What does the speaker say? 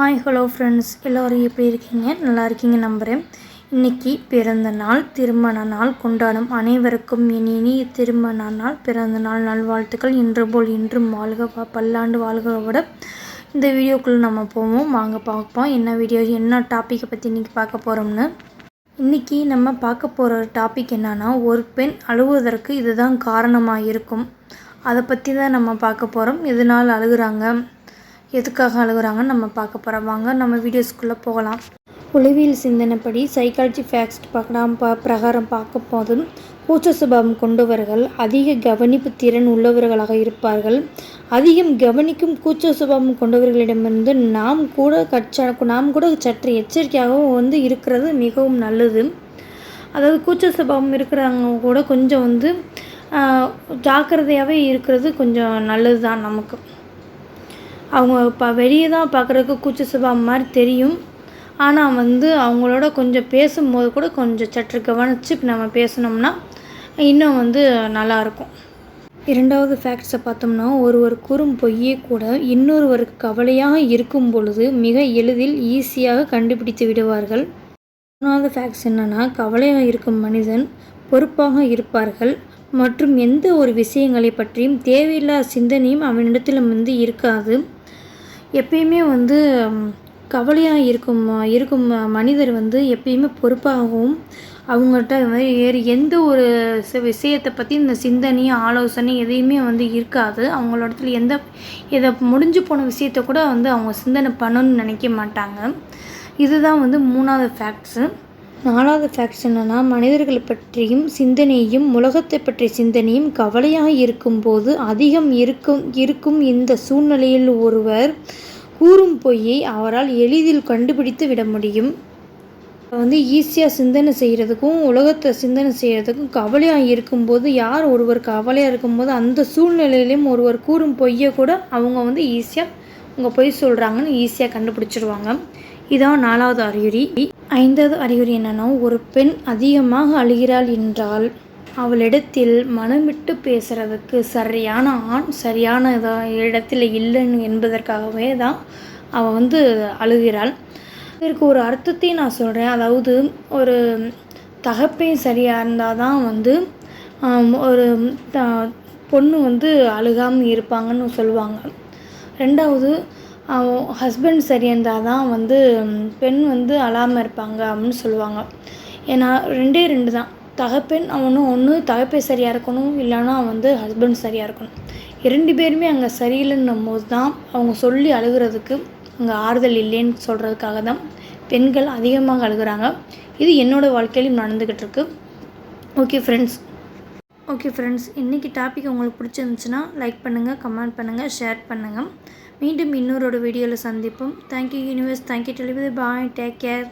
Hi hello friends எல்லோரும் எப்படி இருக்கீங்க? நல்லா இருக்கீங்க நம்புகிறேன் இன்றைக்கி பிறந்த நாள் திருமண நாள் கொண்டாடும் அனைவருக்கும் இனி இனி திருமண நாள் பிறந்த நாள் நல்வாழ்த்துக்கள். இன்று போல் இன்றும் வாழ்க பல்லாண்டு வாழ்கவோட இந்த வீடியோக்குள்ளே நம்ம போவோம். வாங்க பார்ப்போம். என்ன வீடியோ என்ன டாப்பிக்கை பற்றி இன்றைக்கி பார்க்க போகிறோம்னு இன்றைக்கி நம்ம பார்க்க போகிற டாபிக் என்னென்னா ஒரு பெண் அழுவதற்கு இதுதான் காரணமாக இருக்கும் அதை பற்றி தான் நம்ம பார்க்க போகிறோம் எதனால் அழுகுறாங்க? எதுக்காக அழுகுறாங்கன்னு நம்ம பார்க்க போகிறோம் வாங்க நம்ம வீடியோஸ்குள்ளே போகலாம். உளவியல் சிந்தனைப்படி சைக்காலஜி ஃபேக்ஸ்ட் பார்க்கலாம் ப பிரகாரம் பார்க்க போதும். கூச்ச சுபாவம் கொண்டவர்கள் அதிக கவனிப்பு திறன் உள்ளவர்களாக இருப்பார்கள். அதிகம் கவனிக்கும் கூச்ச சுபாவம் கொண்டவர்களிடமிருந்து நாம் கூட கச்ச நாம் கூட சற்று எச்சரிக்கையாகவும் வந்து இருக்கிறது மிகவும் நல்லது. அதாவது கூச்ச சுபாவம் இருக்கிறவங்க கூட கொஞ்சம் வந்து ஜாக்கிரதையாகவே இருக்கிறது கொஞ்சம் நல்லது தான் நமக்கு. அவங்க இப்போ வெளியே தான் பார்க்குறதுக்கு கூச்ச சுபாவம் மாதிரி தெரியும். ஆனால் வந்து அவங்களோட கொஞ்சம் பேசும்போது கூட கொஞ்சம் சற்று கவனித்து நம்ம பேசினோம்னா இன்னும் வந்து நல்லாயிருக்கும் இரண்டாவது ஃபேக்ட்ஸை பார்த்தோம்னா ஒருவர் கூறும் பொய்யே கூட இன்னொருவருக்கு கவலையாக இருக்கும் பொழுது மிக எளிதில் ஈஸியாக கண்டுபிடித்து விடுவார்கள். மூணாவது ஃபேக்ட்ஸ் என்னென்னா கவலையாக இருக்கும் மனிதன் பொறுப்பாக இருப்பார்கள். மற்றும் எந்த ஒரு விஷயங்களை பற்றியும் தேவையில்லாத சிந்தனையும் அவனிடத்தில் வந்து இருக்காது. எப்பயுமே வந்து கவலையாக இருக்கும் இருக்கும் மனிதர் வந்து எப்பயுமே பொறுப்பாகவும் அவங்கள்ட்ட இது மாதிரி வேறு எந்த ஒரு விஷயத்தை பற்றி இந்த சிந்தனை ஆலோசனை எதையுமே வந்து இருக்காது. அவங்களோடத்துல எந்த இதை முடிஞ்சு போன விஷயத்த கூட வந்து அவங்க சிந்தனை பண்ணணும்னு நினைக்க மாட்டாங்க. இதுதான் வந்து மூணாவது ஃபேக்ட்ஸு நாலாவது ஃபேக்ட்ஸ் என்னென்னா மனிதர்களை பற்றியும் சிந்தனையும் உலகத்தை பற்றிய சிந்தனையும் கவலையாக இருக்கும்போது அதிகம் இருக்கும் இருக்கும் இந்த சூழ்நிலையில் ஒருவர் கூறும் பொய்யை அவரால் எளிதில் கண்டுபிடித்து விட முடியும். வந்து ஈஸியாக சிந்தனை செய்கிறதுக்கும் உலகத்தை சிந்தனை செய்கிறதுக்கும் கவலையாக இருக்கும்போது யார் ஒருவர் கவலையாக இருக்கும்போது அந்த சூழ்நிலையிலையும் ஒருவர் கூறும் பொய்யை கூட அவங்க வந்து ஈஸியாக அவங்க பொய் சொல்கிறாங்கன்னு ஈஸியாக கண்டுபிடிச்சிருவாங்க. இதான் நாலாவது அறிகுறி. ஐந்தாவது அறிகுறி என்னென்னா ஒரு பெண் அதிகமாக அழுகிறாள் என்றால் அவளிடத்தில் மனம் விட்டு பேசுகிறதுக்கு சரியான ஆண் சரியான இதாக இடத்துல இல்லைன்னு என்பதற்காகவே தான் அவள் வந்து அழுகிறாள். இதற்கு ஒரு அர்த்தத்தையும் நான் சொல்கிறேன் அதாவது ஒரு தகப்பே சரியாக இருந்தால் தான் வந்து ஒரு த பொண்ணு வந்து அழுகாமல் இருப்பாங்கன்னு சொல்லுவாங்க. ரெண்டாவது ஹஸ்பண்ட் சரியாக இருந்தால் தான் வந்து பெண் வந்து அழாமல் இருப்பாங்க அப்படின்னு சொல்லுவாங்க. ஏன்னா ரெண்டே ரெண்டு தான். தகப்பெண் அவனும் ஒன்று தகப்பே சரியாக இருக்கணும் இல்லைன்னா வந்து ஹஸ்பண்ட் சரியாக இருக்கணும். இரண்டு பேருமே அங்கே சரியில்லைன்னும் போது தான் அவங்க சொல்லி அழுகிறதுக்கு அங்கே ஆறுதல் இல்லைன்னு சொல்கிறதுக்காக தான் பெண்கள் அதிகமாக அழுகிறாங்க. இது என்னோடய வாழ்க்கையிலும் நடந்துக்கிட்டு இருக்கு. ஓகே ஃப்ரெண்ட்ஸ் ஓகே ஃப்ரெண்ட்ஸ் இன்றைக்கி டாபிக் உங்களுக்கு பிடிச்சிருந்துச்சுன்னா லைக் பண்ணுங்கள் கமெண்ட் பண்ணுங்கள் ஷேர் பண்ணுங்கள் மீண்டும் இன்னொரு வீடியோவில் சந்திப்போம். Thank you universe thank you delivery bye take care